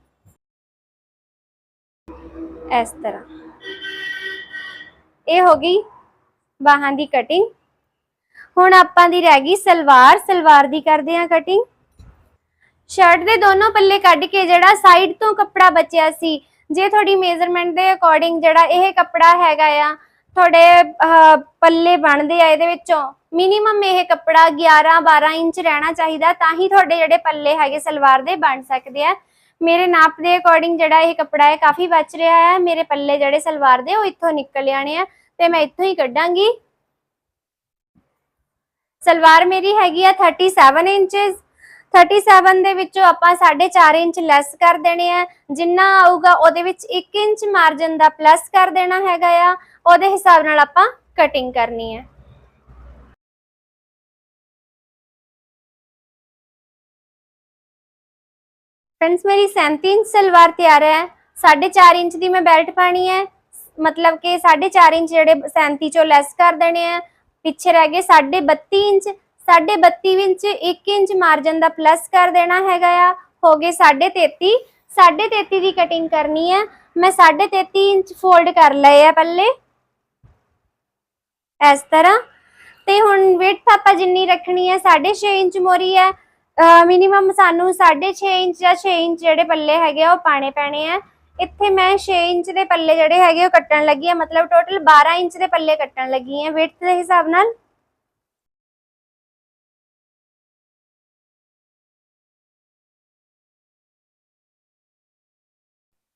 ਇਸ ਤਰ੍ਹਾਂ। ਇਹ ਹੋ ਗਈ ਬਾਹਾਂ ਦੀ ਕਟਿੰਗ ਹੁਣ ਆਪਾਂ ਦੀ ਰਹਿ ਗਈ ਸਲਵਾਰ। ਸਲਵਾਰ ਦੀ ਕਰਦੇ ਹਾਂ ਕਟਿੰਗ ਸ਼ਰਟ ਦੇ ਦੋਨੋਂ ਪੱਲੇ ਕੱਢ ਕੇ ਜਿਹੜਾ ਸਾਈਡ ਤੋਂ ਕੱਪੜਾ ਬਚਿਆ ਸੀ, ਜੇ ਤੁਹਾਡੀ ਮੇਜ਼ਰਮੈਂਟ ਦੇ ਅਕੋਰਡਿੰਗ ਜਿਹੜਾ ਇਹ ਕੱਪੜਾ ਹੈਗਾ ਆ, ਤੁਹਾਡੇ ਪੱਲੇ ਬਣਦੇ ਆ ਇਹਦੇ ਵਿੱਚੋਂ ਮਿਨੀਮਮ ਇਹ ਕੱਪੜਾ 11 12 ਇੰਚ ਰਹਿਣਾ ਚਾਹੀਦਾ, ਤਾਂ ਹੀ ਤੁਹਾਡੇ ਜਿਹੜੇ ਪੱਲੇ ਹੈਗੇ ਸਲਵਾਰ ਦੇ ਬਣ ਸਕਦੇ ਆ। ਮੇਰੇ ਨਾਪ ਦੇ ਅਕੋਰਡਿੰਗ ਜਿਹੜਾ ਇਹ ਕੱਪੜਾ ਹੈ, ਕਾਫੀ ਬਚ ਰਿਹਾ ਹੈ। ਮੇਰੇ ਪੱਲੇ ਜਿਹੜੇ ਸਲਵਾਰ ਦੇ, ਉਹ ਇੱਥੋਂ ਨਿਕਲ ਆਣੇ ਆ, ਤੇ ਮੈਂ ਇੱਥੋਂ ਹੀ ਕੱਢਾਂਗੀ। ਸਲਵਾਰ ਮੇਰੀ ਹੈਗੀ ਆ 37 ਇੰਚਸ 37 ਦੇ ਵਿੱਚੋਂ ਆਪਾਂ 4.5 ਇੰਚ ਲੈਸ ਕਰ ਦੇਣੇ ਆ। ਜਿੰਨਾ ਆਊਗਾ, ਉਹਦੇ ਵਿੱਚ 1 ਇੰਚ ਮਾਰਜਨ ਦਾ ਪਲੱਸ ਕਰ ਦੇਣਾ ਹੈਗਾ ਆ। ਉਹਦੇ ਹਿਸਾਬ ਨਾਲ ਆਪਾਂ ਕਟਿੰਗ ਕਰਨੀ ਹੈ ਫਰੈਂਡਸ ਮੇਰੀ 37 ਇੰਚ ਸਲਵਾਰ ਤਿਆਰ ਹੈ। 4.5 ਇੰਚ ਦੀ ਮੈਂ ਬੈਲਟ ਪਾਣੀ ਹੈ। ਮਤਲਬ ਕਿ 4.5 ਇੰਚ ਜਿਹੜੇ 37 ਚੋਂ ਲੈਸ ਕਰ ਦੇਣੇ ਆ। ਪਿੱਛੇ ਰਹਿ ਗਏ 32 ਇੰਚ। 32 ਇੰਚ 1 ਇੰਚ ਮਾਰਜਨ ਦਾ ਪਲੱਸ ਕਰ ਦੇਣਾ ਹੈਗਾ ਆ। ਹੋ ਗਏ 33 33 ਦੀ ਕਟਿੰਗ ਕਰਨੀ ਹੈ। ਮੈਂ 33 ਇੰਚ ਫੋਲਡ ਕਰ ਲਏ ਆ ਪੱਲੇ। ਇਸ ਤਰ੍ਹਾਂ। ਤੇ ਹੁਣ ਵਿਡਥ ਆਪਾਂ ਜਿੰਨੀ ਰੱਖਣੀ ਹੈ 6.5 ਇੰਚ ਮੋਰੀ ਹੈ। ਮਿਨੀਮਮ ਸਾਨੂੰ 6.5 ਇੰਚ ਜਾਂ 6 ਇੰਚ ਜਿਹੜੇ ਪੱਲੇ ਹੈਗੇ ਆ, ਉਹ ਪਾਣੇ ਪੈਣੇ ਆ। ਇੱਥੇ ਮੈਂ 6 ਇੰਚ ਦੇ ਪੱਲੇ ਜਿਹੜੇ ਹੈਗੇ ਉਹ ਕੱਟਣ ਲੱਗੀ ਆ। ਮਤਲਬ ਟੋਟਲ 12 ਇੰਚ ਦੇ ਪੱਲੇ ਕੱਟਣ ਲੱਗੀ ਆ ਵਿਡਥ ਦੇ ਹਿਸਾਬ ਨਾਲ।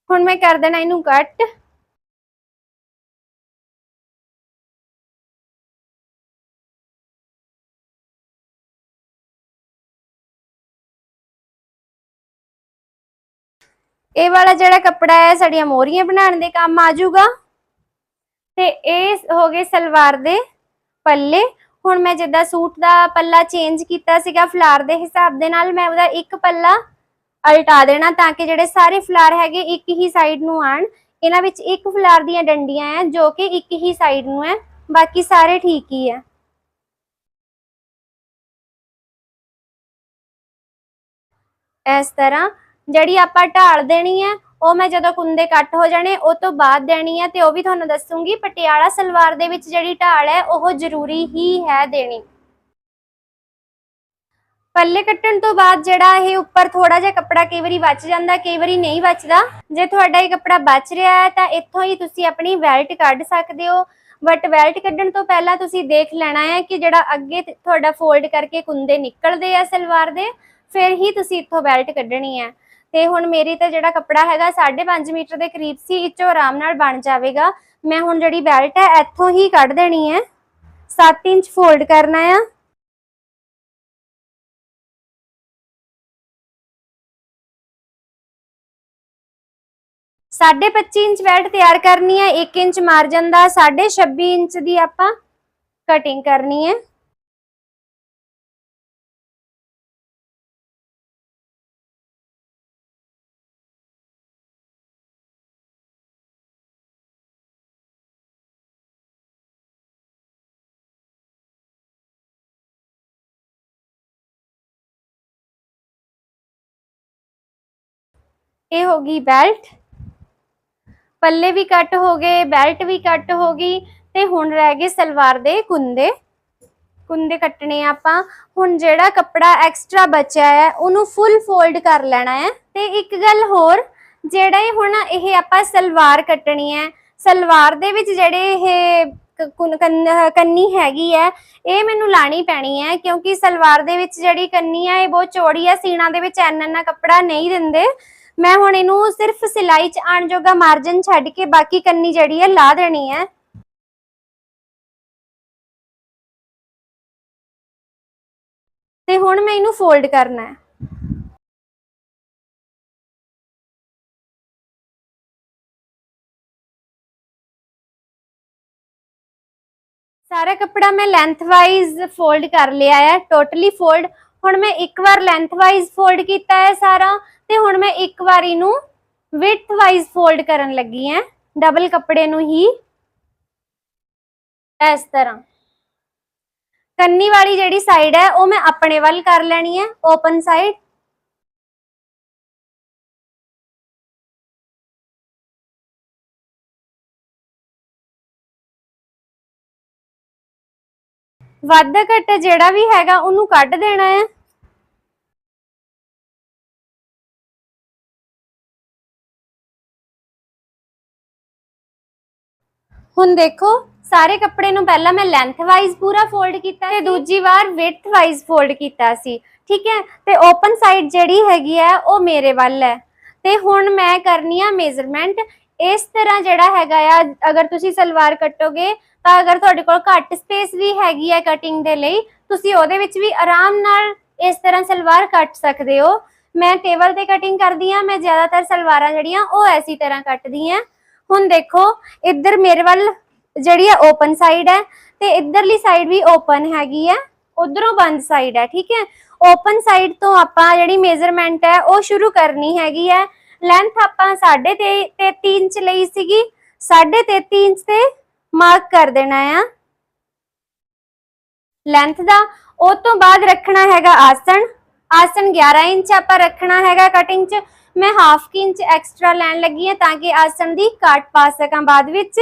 ਹੁਣ ਮੈਂ ਕਰ ਦੇਣਾ ਇਹਨੂੰ ਕੱਟ। ਇਹ ਵਾਲਾ ਜਿਹੜਾ ਕੱਪੜਾ ਹੈ, ਸਾਡੀਆਂ ਮੋਰੀਆਂ ਬਣਾਉਣ ਦੇ ਕੰਮ ਆ ਜਾਊਗਾ। ਤੇ ਇਹ ਹੋ ਗਏ ਸਲਵਾਰ ਦੇ ਪੱਲੇ। ਹੁਣ ਮੈਂ ਜਿੱਦਾਂ ਸੂਟ ਦਾ ਪੱਲਾ ਚੇਂਜ ਕੀਤਾ ਸੀਗਾ ਫਲਾਰ ਦੇ ਹਿਸਾਬ ਦੇ ਨਾਲ, ਮੈਂ ਉਹਦਾ ਇੱਕ ਪੱਲਾ ਅਲਟਾ ਦੇਣਾ ਤਾਂ ਕਿ ਜਿਹੜੇ ਸਾਰੇ ਫਲਾਰ ਹੈਗੇ ਇੱਕ ਹੀ ਸਾਈਡ ਨੂੰ ਆਣ ਇਹਨਾਂ ਵਿੱਚ ਇੱਕ ਫਲਾਰ ਦੀਆਂ ਡੰਡੀਆਂ ਹੈ ਜੋ ਕਿ ਇੱਕ ਹੀ ਸਾਈਡ ਨੂੰ ਹੈ ਬਾਕੀ ਸਾਰੇ ਠੀਕ ਹੀ ਹੈ ਇਸ ਤਰ੍ਹਾਂ ਜਿਹੜੀ ਆਪਾਂ ਢਾਲ ਦੇਣੀ ਹੈ ਉਹ ਮੈਂ ਜਦੋਂ ਕੁੰਦੇ ਕੱਟ ਹੋ ਜਾਣੇ, ਉਹ ਤੋਂ ਬਾਅਦ ਦੇਣੀ ਹੈ ਤੇ ਉਹ ਵੀ ਤੁਹਾਨੂੰ ਦੱਸੂਗੀ, ਪਟਿਆਲਾ ਸਲਵਾਰ ਦੇ ਵਿੱਚ ਜਿਹੜੀ ਢਾਲ ਹੈ, ਉਹ ਜ਼ਰੂਰੀ ਹੀ ਹੈ ਦੇਣੀ। ਪੱਲੇ ਕੱਟਣ ਤੋਂ ਬਾਅਦ ਜਿਹੜਾ ਇਹ ਉੱਪਰ ਥੋੜਾ ਜਿਹਾ ਕੱਪੜਾ ਕਈ ਵਾਰੀ ਬਚ ਜਾਂਦਾ, ਕਈ ਵਾਰੀ ਨਹੀਂ ਬਚਦਾ ਜੇ ਤੁਹਾਡਾ ਇਹ ਕੱਪੜਾ ਬਚ ਰਿਹਾ ਹੈ, ਤਾਂ ਇੱਥੋਂ ਹੀ ਤੁਸੀਂ ਆਪਣੀ ਬੈਲਟ ਕੱਢ ਸਕਦੇ ਹੋ। ਬਟ ਵੈਲਟ ਕੱਢਣ ਤੋਂ ਪਹਿਲਾਂ ਤੁਸੀਂ ਦੇਖ ਲੈਣਾ ਹੈ ਕਿ ਜਿਹੜਾ ਅੱਗੇ ਤੁਹਾਡਾ ਫੋਲਡ ਕਰਕੇ ਕੁੰਦੇ ਨਿਕਲਦੇ ਆ ਸਲਵਾਰ ਦੇ, ਫਿਰ ਹੀ ਤੁਸੀਂ ਇੱਥੋਂ ਬੈਲਟ ਕੱਢਣੀ ਹੈ। ਤੇ ਹੁਣ ਮੇਰੀ ਤਾਂ ਜਿਹੜਾ ਕੱਪੜਾ ਹੈਗਾ 5.5 ਮੀਟਰ ਦੇ ਕਰੀਬ ਸੀ, ਇਹ 'ਚੋਂ ਆਰਾਮ ਨਾਲ ਬਣ ਜਾਵੇਗਾ। ਮੈਂ ਹੁਣ ਜਿਹੜੀ ਬੈਲਟ ਹੈ, ਇੱਥੋਂ ਹੀ ਕੱਢ ਦੇਣੀ ਹੈ। 7 ਇੰਚ ਫੋਲਡ ਕਰਨਾ ਆ। ਸਾਢੇ 25 ਇੰਚ ਬੈਲਟ ਤਿਆਰ ਕਰਨੀ ਹੈ 1 ਇੰਚ ਮਾਰਜਨ ਦਾ 26 ਇੰਚ ਦੀ ਆਪਾਂ ਕਟਿੰਗ ਕਰਨੀ ਹੈ। ਇਹ ਹੋ ਗਈ ਬੈਲਟ। ਪੱਲੇ ਵੀ ਕੱਟ ਹੋ ਗਏ, ਬੈਲਟ ਵੀ ਕੱਟ ਹੋ ਗਈ ਤੇ ਹੁਣ ਰਹਿ ਗਏ ਸਲਵਾਰ ਦੇ ਕੁੰਦੇ। ਕੁੰਦੇ ਕੱਟਣੇ ਆਪਾਂ। ਹੁਣ ਜਿਹੜਾ ਕੱਪੜਾ ਐਕਸਟਰਾ ਬਚਿਆ ਹੈ, ਉਹਨੂੰ ਫੁੱਲ ਫੋਲਡ ਕਰ ਲੈਣਾ ਹੈ। ਤੇ ਇੱਕ ਗੱਲ ਹੋਰ, ਜਿਹੜਾ ਇਹ ਹੁਣ ਇਹ ਆਪਾਂ ਸਲਵਾਰ ਕੱਟਣੀ ਹੈ, ਸਲਵਾਰ ਦੇ ਵਿੱਚ ਜਿਹੜੇ ਇਹ ਕੰਨੀ ਹੈਗੀ ਹੈ, ਇਹ ਮੈਨੂੰ ਲਾਣੀ ਪੈਣੀ ਹੈ ਕਿਉਂਕਿ ਸਲਵਾਰ ਦੇ ਵਿੱਚ ਜਿਹੜੀ ਕੰਨੀ ਹੈ, ਇਹ ਬਹੁਤ ਚੌੜੀ ਹੈ, ਸੀਣਾ ਦੇ ਵਿੱਚ ਇੰਨਾ ਇੰਨਾ ਕੱਪੜਾ ਨਹੀਂ ਦਿੰਦੇ। ਮੈਂ ਹੁਣ ਇਹਨੂੰ ਸਿਰਫ ਸਿਲਾਈ 'ਚ ਆਣ ਜੋਗਾ ਮਾਰਜਨ ਛੱਡ ਕੇ ਬਾਕੀ ਕੰਨੀ ਜਿਹੜੀ ਹੈ ਲਾ ਦੇਣੀ ਹੈ। ਤੇ ਹੁਣ ਮੈਂ ਇਹਨੂੰ ਫੋਲਡ ਕਰਨਾ ਹੈ। ਸਾਰਾ ਕੱਪੜਾ ਮੈਂ ਲੈਂਥ ਵਾਈਜ਼ ਫੋਲਡ ਕਰ ਲਿਆ ਹੈ। ਟੋਟਲੀ ਫੋਲਡ ਹੁਣ ਮੈਂ ਇੱਕ ਵਾਰ ਲੈਂਥ ਵਾਈਜ਼ ਫੋਲਡ ਕੀਤਾ ਹੈ ਸਾਰਾ ਤੇ ਹੁਣ ਮੈਂ ਇੱਕ ਵਾਰ ਇਹਨੂੰ ਵਿਡਥ ਵਾਈਜ਼ ਫੋਲਡ ਕਰਨ ਲੱਗੀ ਹਾਂ ਡਬਲ ਕੱਪੜੇ ਨੂੰ ਹੀ। ਇਸ ਤਰ੍ਹਾਂ। ਕੰਨੀ ਵਾਲੀ ਜਿਹੜੀ ਸਾਈਡ ਹੈ, ਉਹ ਮੈਂ ਆਪਣੇ ਵੱਲ ਕਰ ਲੈਣੀ ਹੈ ਓਪਨ ਸਾਈਡ ਵਾਧਾ ਘੱਟ ਜਿਹੜਾ ਵੀ ਹੈਗਾ ਉਹਨੂੰ ਕੱਢ ਦੇਣਾ ਹੈ। ਹੁਣ ਦੇਖੋ, ਸਾਰੇ ਕੱਪੜੇ ਨੂੰ ਪਹਿਲਾਂ ਮੈਂ ਲੈਂਥ ਵਾਈਜ਼ ਪੂਰਾ ਫੋਲਡ ਕੀਤਾ ਤੇ ਦੂਜੀ ਵਾਰ ਵਿਡਥ ਵਾਈਜ਼ ਫੋਲਡ ਕੀਤਾ ਸੀ, ਠੀਕ ਹੈ? ਤੇ ਓਪਨ ਸਾਈਡ ਜਿਹੜੀ ਹੈਗੀ ਹੈ, ਉਹ ਮੇਰੇ ਵੱਲ ਹੈ। ਤੇ ਹੁਣ ਮੈਂ ਕਰਨੀ ਆ ਮੇਜ਼ਰਮੈਂਟ ਇਸ ਤਰ੍ਹਾਂ ਜਿਹੜਾ ਹੈਗਾ ਆ, ਅਗਰ ਤੁਸੀਂ ਸਲਵਾਰ ਕੱਟੋਗੇ, ਤਾਂ ਅਗਰ ਤੁਹਾਡੇ ਕੋਲ ਘੱਟ ਸਪੇਸ ਵੀ ਹੈਗੀ ਹੈ ਕਟਿੰਗ ਦੇ ਲਈ, ਤੁਸੀਂ ਉਹਦੇ ਵਿੱਚ ਵੀ ਆਰਾਮ ਨਾਲ ਇਸ ਤਰ੍ਹਾਂ ਸਲਵਾਰ ਕੱਟ ਸਕਦੇ ਹੋ। ਮੈਂ ਟੇਬਲ ਤੇ ਕਟਿੰਗ ਕਰਦੀ ਆ ਮੈਂ ਜ਼ਿਆਦਾਤਰ ਸਲਵਾਰਾਂ ਜਿਹੜੀਆਂ, ਉਹ ਐਸੀ ਤਰ੍ਹਾਂ ਕੱਟਦੀ ਆ ਹੁਣ ਦੇਖੋ, ਇੱਧਰ ਮੇਰੇ ਵੱਲ ਜਿਹੜੀ ਆ ਓਪਨ ਸਾਈਡ ਹੈ, ਤੇ ਇੱਧਰਲੀ ਸਾਈਡ ਵੀ ਓਪਨ ਹੈਗੀ ਹੈ ਉਧਰੋਂ ਬੰਦ ਸਾਈਡ ਹੈ, ਠੀਕ ਹੈ? ਓਪਨ ਸਾਈਡ ਤੋਂ ਆਪਾਂ ਜਿਹੜੀ ਮੇਜ਼ਰਮੈਂਟ ਹੈ, ਉਹ ਸ਼ੁਰੂ ਕਰਨੀ ਹੈਗੀ ਹੈ। ਲੈਂਥ ਆਪਾਂ 3.5 ਇੰਚ ਲਈ ਸੀਗੀ। 3.5 ਇੰਚ ਤੇ ਮਾਰਕ ਕਰ ਦੇਣਾ ਆ। ਲੈਂਥ ਦਾ, ਉਹ ਤੋਂ ਬਾਅਦ ਰੱਖਣਾ ਹੈਗਾ ਆਸਣ। ਆਸਣ 11 ਇੰਚ ਆਪਾਂ ਰੱਖਣਾ ਹੈਗਾ ਕਟਿੰਗ 'ਚ। ਮੈਂ ਹਾਫ ਇੰਚ ਐਕਸਟਰਾ ਲੈਣ ਲੱਗੀ ਹਾਂ ਤਾਂ ਕਿ ਆਸਣ ਦੀ ਕਾਟ ਪਾ ਸਕਾਂ ਬਾਅਦ ਵਿੱਚ।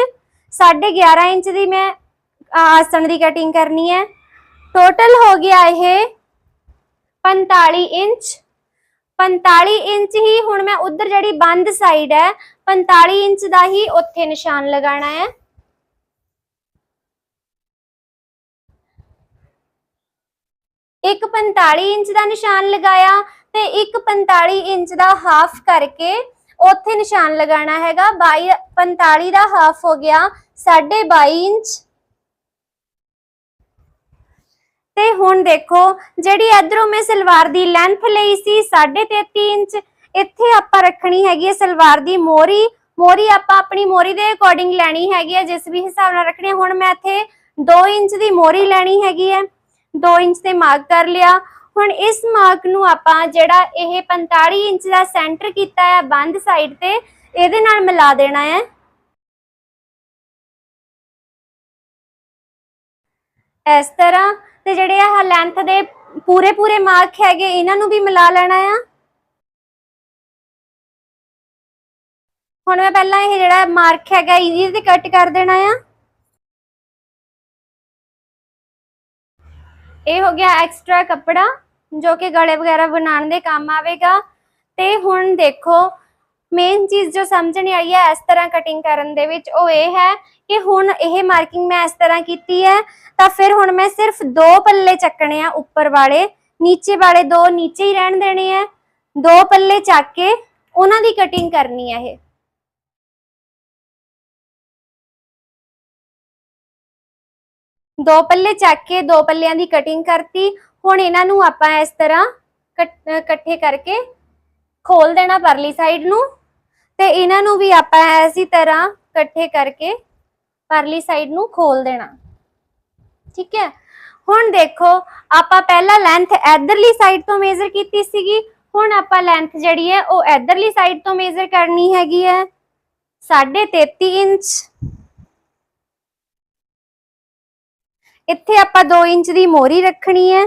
11.5 ਇੰਚ ਦੀ ਮੈਂ ਆਸਣ ਦੀ ਕਟਿੰਗ ਕਰਨੀ ਹੈ ਟੋਟਲ ਹੋ ਗਿਆ ਇਹ 45 ਇੰਚ। 45 ਇੰਚ ਹੀ ਹੁਣ ਮੈਂ ਉਧਰ ਜਿਹੜੀ ਬੰਦ ਸਾਈਡ ਹੈ 45 ਇੰਚ ਦਾ ਹੀ ਉੱਥੇ ਨਿਸ਼ਾਨ ਲਗਾਉਣਾ ਹੈ। ਇੱਕ 45 ਇੰਚ ਦਾ ਨਿਸ਼ਾਨ ਲਗਾਇਆ ਤੇ ਇੱਕ 45 ਇੰਚ ਦਾ ਹਾਫ ਕਰਕੇ ਉੱਥੇ ਨਿਸ਼ਾਨ ਲਗਾਉਣਾ ਹੈਗਾ। 22 45 ਦਾ ਹਾਫ ਹੋ ਗਿਆ 22.5 ਇੰਚ। ਤੇ ਹੁਣ ਦੇਖੋ, ਜਿਹੜੀ ਇਧਰੋਂ ਮੈਂ ਸਲਵਾਰ ਦੀ ਲੈਂਥ ਲਈ ਸੀ 33.5 ਇੰਚ, ਇੱਥੇ ਆਪਾਂ ਰੱਖਣੀ ਹੈਗੀ ਹੈ ਸਲਵਾਰ ਦੀ ਮੋਰੀ। ਮੋਰੀ ਆਪਾਂ ਆਪਣੀ ਮੋਰੀ ਦੇ ਅਕੋਰਡਿੰਗ ਲੈਣੀ ਹੈਗੀ ਹੈ, ਜਿਸ ਵੀ ਹਿਸਾਬ ਨਾਲ ਰੱਖਣੀ ਹੁਣ ਮੈਂ ਇੱਥੇ 2 ਇੰਚ ਦੀ ਮੋਰੀ ਲੈਣੀ ਹੈਗੀ ਹੈ। 2 ਇੰਚ ਤੇ ਮਾਰਕ ਕਰ ਲਿਆ। ਹੁਣ ਇਸ ਮਾਰਕ ਨੂੰ ਆਪਾਂ ਜਿਹੜਾ ਇਹ 45 ਇੰਚ ਦਾ ਸੈਂਟਰ ਕੀਤਾ ਹੈ, ਬੰਦ ਸਾਈਡ ਤੇ, ਇਹਦੇ ਨਾਲ ਮਿਲਾ ਦੇਣਾ ਹੈ। ਇਸ ਤਰ੍ਹਾਂ ਤੇ ਜਿਹੜੇ ਆ ਲੈਂਥ ਦੇ ਪੂਰੇ ਪੂਰੇ ਮਾਰਕ ਹੈਗੇ, ਇਹਨਾਂ ਨੂੰ ਵੀ ਮਿਲਾ ਲੈਣਾ ਆ। ਹੁਣ ਮੈਂ ਪਹਿਲਾਂ ਇਹ ਜਿਹੜਾ ਮਾਰਕ ਹੈਗਾ, ਇਹਦੇ ਤੇ ਕੱਟ ਕਰ ਦੇਣਾ ਆ। ਇਹ ਹੋ ਗਿਆ ਐਕਸਟਰਾ ਕੱਪੜਾ, ਜੋ ਕਿ ਗਲੇ ਵਗੈਰਾ ਬਣਾਉਣ ਦੇ ਕੰਮ ਆਵੇਗਾ। ਤੇ ਹੁਣ ਦੇਖੋ ਮੇਨ ਚੀਜ਼ ਜੋ ਸਮਝ ਆਈ ਹੈ ਇਸ ਤਰ੍ਹਾਂ ਕਟਿੰਗ ਕਰਨ ਦੇ ਵਿੱਚ, ਉਹ ਇਹ ਹੈ ਕਿ ਹੁਣ ਇਹ ਮਾਰਕਿੰਗ ਮੈਂ ਇਸ ਤਰ੍ਹਾਂ ਕੀਤੀ ਹੈ, ਤਾਂ ਫਿਰ ਹੁਣ ਮੈਂ ਸਿਰਫ ਦੋ ਪੱਲੇ ਚੱਕਣੇ ਆ ਉੱਪਰ ਵਾਲੇ, ਨੀਚੇ ਵਾਲੇ ਦੋ ਨੀਚੇ ਹੀ ਰਹਿਣ ਦੇਣੇ ਆ, ਦੋ ਪੱਲੇ ਚੱਕ ਕੇ ਉਹਨਾਂ ਦੀ ਕਟਿੰਗ ਕਰਨੀ ਹੈ ਇਹ। ਦੋ ਪੱਲੇ ਚੱਕ ਕੇ ਦੋ ਪੱਲਿਆਂ ਦੀ ਕਟਿੰਗ ਕਰਤੀ, ਹੁਣ ਇਹਨਾਂ ਨੂੰ ਆਪਾਂ ਇਸ ਤਰ੍ਹਾਂ ਕੱਟ- ਅਹ ਇਕੱਠੇ ਕਰਕੇ ਖੋਲ ਦੇਣਾ ਪਰਲੀ ਸਾਈਡ ਨੂੰ। ਤੇ ਇਹਨਾਂ ਨੂੰ ਵੀ ਆਪਾਂ ਐਸੀ ਤਰ੍ਹਾਂ ਇਕੱਠੇ ਕਰਕੇ ਪਰਲੀ ਸਾਈਡ ਨੂੰ ਖੋਲ ਦੇਣਾ। ਠੀਕ ਹੈ? ਹੁਣ ਦੇਖੋ, ਆਪਾਂ ਪਹਿਲਾਂ ਲੈਂਥ ਇਧਰਲੀ ਸਾਈਡ ਤੋਂ ਮੇਜ਼ਰ ਕੀਤੀ ਸੀਗੀ। ਹੁਣ ਆਪਾਂ ਲੈਂਥ ਜਿਹੜੀ ਹੈ, ਉਹ ਇਧਰਲੀ ਸਾਈਡ ਤੋਂ ਮੇਜ਼ਰ ਕਰਨੀ ਹੈਗੀ ਹੈ। 33.5 ਇੰਚ। ਇੱਥੇ ਆਪਾਂ 2 ਇੰਚ ਦੀ ਮੋਰੀ ਰੱਖਣੀ ਹੈ।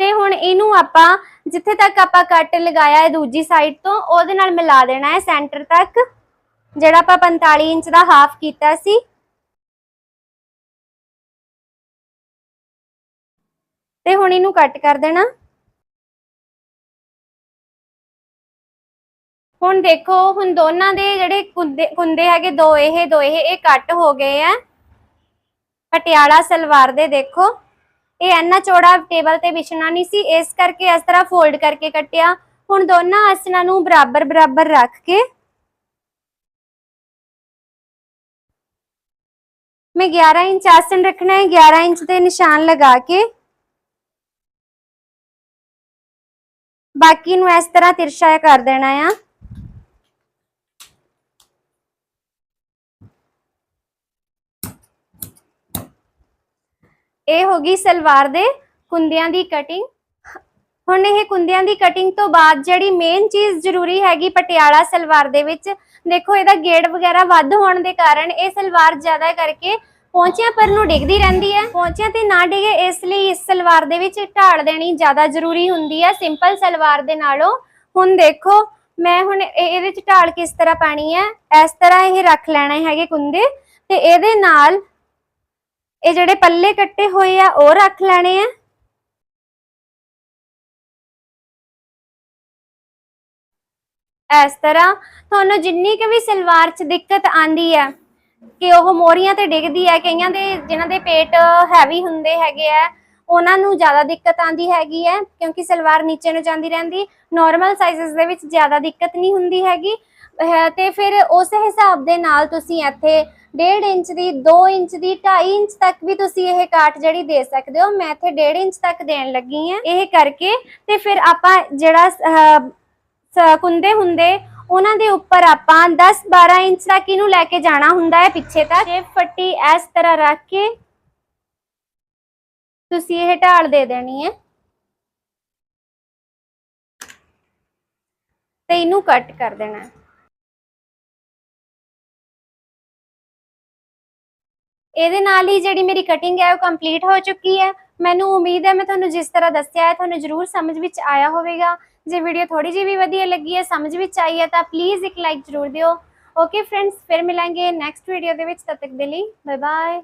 ਤੇ ਹੁਣ ਇਹਨੂੰ ਆਪਾਂ ਜਿੱਥੇ ਤੱਕ ਆਪਾਂ ਕੱਟ ਲਗਾਇਆ ਹੈ ਦੂਜੀ ਸਾਈਡ ਤੋਂ, ਉਹਦੇ ਨਾਲ ਮਿਲਾ ਦੇਣਾ ਹੈ ਸੈਂਟਰ ਤੱਕ, ਜਿਹੜਾ ਆਪਾਂ 45 ਇੰਚ ਦਾ ਹਾਫ ਕੀਤਾ ਸੀ। ਤੇ ਹੁਣ ਇਹਨੂੰ ਕੱਟ ਕਰ ਦੇਣਾ। ਹੁਣ ਦੇਖੋ, ਹੁਣ ਦੋਨਾਂ ਦੇ ਜਿਹੜੇ ਕੁੰਦੇ ਕੁੰਦੇ ਹੈਗੇ ਦੋ ਇਹ ਦੋ ਇਹ ਇਹ ਕੱਟ ਹੋ ਗਏ ਆ। ਪਟਿਆਲਾ ਸਲਵਾਰ ਦੇ ਦੇਖੋ। ਇਹ ਇੰਨਾ ਚੌੜਾ ਟੇਬਲ ਤੇ ਵਿਛਣਾ ਨਹੀਂ ਸੀ, ਇਸ ਕਰਕੇ ਇਸ ਤਰ੍ਹਾਂ ਫੋਲਡ ਕਰਕੇ ਕੱਟਿਆ। ਹੁਣ ਦੋਨਾਂ ਆਸਣਾਂ ਨੂੰ ਬਰਾਬਰ ਬਰਾਬਰ ਰੱਖ ਕੇ ਮੈਂ 11 ਇੰਚ ਆਸਨ ਰੱਖਣਾ ਹੈ 11 ਇੰਚ ਦੇ ਨਿਸ਼ਾਨ ਲਗਾ ਕੇ। ਬਾਕੀ ਨੂੰ ਇਸ ਤਰ੍ਹਾਂ ਤਿਰਛਾ ਕਰ ਦੇਣਾ ਆ। ਇਹ ਹੋ ਗਈ ਸਲਵਾਰ ਦੇ ਕੁੰਦਿਆਂ ਦੀ ਕਟਿੰਗ ਹੁਣ ਇਹ ਕੁੰਦਿਆਂ ਦੀ ਕਟਿੰਗ ਤੋਂ ਬਾਅਦ ਜਿਹੜੀ ਮੇਨ ਚੀਜ਼ ਜ਼ਰੂਰੀ ਹੈਗੀ ਪਟਿਆਲਾ ਸਲਵਾਰ ਦੇ ਵਿੱਚ, ਦੇਖੋ ਇਹਦਾ ਗੇੜ ਵਗੈਰਾ ਵੱਧ ਹੋਣ ਦੇ ਕਾਰਨ ਇਹ ਸਲਵਾਰ ਜ਼ਿਆਦਾ ਕਰਕੇ ਪੌਂਚਿਆਂ ਪਰ ਨੂੰ ਡਿੱਗਦੀ ਰਹਿੰਦੀ ਹੈ। ਪੌਂਚਿਆਂ ਤੇ ਨਾ ਡਿਗੇ ਇਸ ਲਈ ਇਸ ਸਲਵਾਰ ਦੇ ਵਿੱਚ ਢਾਲ ਦੇਣੀ ਜ਼ਿਆਦਾ ਜ਼ਰੂਰੀ ਹੁੰਦੀ ਹੈ। ਸਿੰਪਲ ਸਲਵਾਰ ਦੇ ਨਾਲੋਂ। ਹੁਣ ਦੇਖੋ, ਮੈਂ ਹੁਣ ਇਹਦੇ ਚ ਢਾਲ ਕਿਸ ਤਰ੍ਹਾਂ ਪਾਣੀ ਹੈ? ਇਸ ਤਰ੍ਹਾਂ ਇਹ ਰੱਖ ਲੈਣੇ ਹੈਗੇ ਕੁੰਦੇ। ਤੇ ਇਹਦੇ ਨਾਲ ਇਹ ਜਿਹੜੇ ਪੱਲੇ ਕੱਟੇ ਹੋਏ ਆ, ਉਹ ਰੱਖ ਲੈਣੇ ਆ। ਇਸ ਤਰ੍ਹਾਂ ਤੁਹਾਨੂੰ ਜਿੰਨੀ ਕੁ ਵੀ ਸਲਵਾਰ 'ਚ ਦਿੱਕਤ ਆਂਦੀ ਹੈ ਕਿ ਉਹ ਮੋਰੀਆਂ ਤੇ ਡਿੱਗਦੀ ਹੈ ਕਈਆਂ ਦੇ, ਜਿਨ੍ਹਾਂ ਦੇ ਪੇਟ ਹੈਵੀ ਹੁੰਦੇ ਹੈਗੇ ਆ, ਉਹਨਾਂ ਨੂੰ ਜ਼ਿਆਦਾ ਦਿੱਕਤ ਆਂਦੀ ਹੈਗੀ ਹੈ ਕਿਉਂਕਿ ਸਲਵਾਰ ਨੀਚੇ ਨੂੰ ਜਾਂਦੀ ਰਹਿੰਦੀ ਨਾਰਮਲ ਸਾਈਜ਼ਸ ਦੇ ਵਿੱਚ ਜ਼ਿਆਦਾ ਦਿੱਕਤ ਨਹੀਂ ਹੁੰਦੀ ਹੈਗੀ। ਤੇ ਫਿਰ ਉਸ ਹਿਸਾਬ ਦੇ ਨਾਲ ਤੁਸੀਂ ਇੱਥੇ 1.5 ਇੰਚ ਦੀ 2 ਇੰਚ ਦੀ 2.5 ਇੰਚ ਤੱਕ ਵੀ ਤੁਸੀਂ ਇਹ ਕਾਟ ਜਿਹੜੀ ਦੇ ਸਕਦੇ ਹੋ। ਮੈਂ ਇੱਥੇ 1.5 ਇੰਚ ਤੱਕ ਦੇਣ ਲੱਗੀ ਹਾਂ ਇਹ ਕਰਕੇ। ਤੇ ਫਿਰ ਆਪਾਂ ਜਿਹੜਾ ਕੁੰਦੇ ਹੁੰਦੇ, ਉਹਨਾਂ ਦੇ ਉੱਪਰ ਆਪਾਂ 10 12 ਇੰਚ ਤੱਕ ਇਹਨੂੰ ਲੈ ਕੇ ਜਾਣਾ ਹੁੰਦਾ ਹੈ ਪਿੱਛੇ ਤੱਕ। ਇਹ ਫੱਟੀ ਇਸ ਤਰ੍ਹਾਂ ਰੱਖ ਕੇ ਤੁਸੀਂ ਇਹ ਢਾਲ ਦੇ ਦੇਣੀ ਹੈ। ਤੇ ਇਹਨੂੰ ਕੱਟ ਕਰ ਦੇਣਾ। ਹੈ ਇਹਦੇ ਨਾਲ ਹੀ ਜਿਹੜੀ ਮੇਰੀ ਕਟਿੰਗ ਹੈ ਉਹ ਕੰਪਲੀਟ ਹੋ ਚੁੱਕੀ ਹੈ। ਮੈਨੂੰ ਉਮੀਦ ਹੈ, ਮੈਂ ਤੁਹਾਨੂੰ ਜਿਸ ਤਰ੍ਹਾਂ ਦੱਸਿਆ ਹੈ, ਤੁਹਾਨੂੰ ਜ਼ਰੂਰ ਸਮਝ ਵਿੱਚ ਆਇਆ ਹੋਵੇਗਾ। ਜੇ ਵੀਡੀਓ ਥੋੜੀ ਜਿਹੀ ਵੀ ਵਧੀਆ ਲੱਗੀ ਹੈ, ਸਮਝ ਵਿੱਚ ਆਈ ਹੈ, ਤਾਂ ਪਲੀਜ਼ ਇੱਕ ਲਾਈਕ ਜ਼ਰੂਰ ਦਿਓ। ਓਕੇ ਫਰੈਂਡਸ ਫਿਰ ਮਿਲਾਂਗੇ ਨੈਕਸਟ ਵੀਡੀਓ ਦੇ ਵਿੱਚ। ਤਦ ਤੱਕ ਦੇ ਲਈ ਬਾਏ ਬਾਏ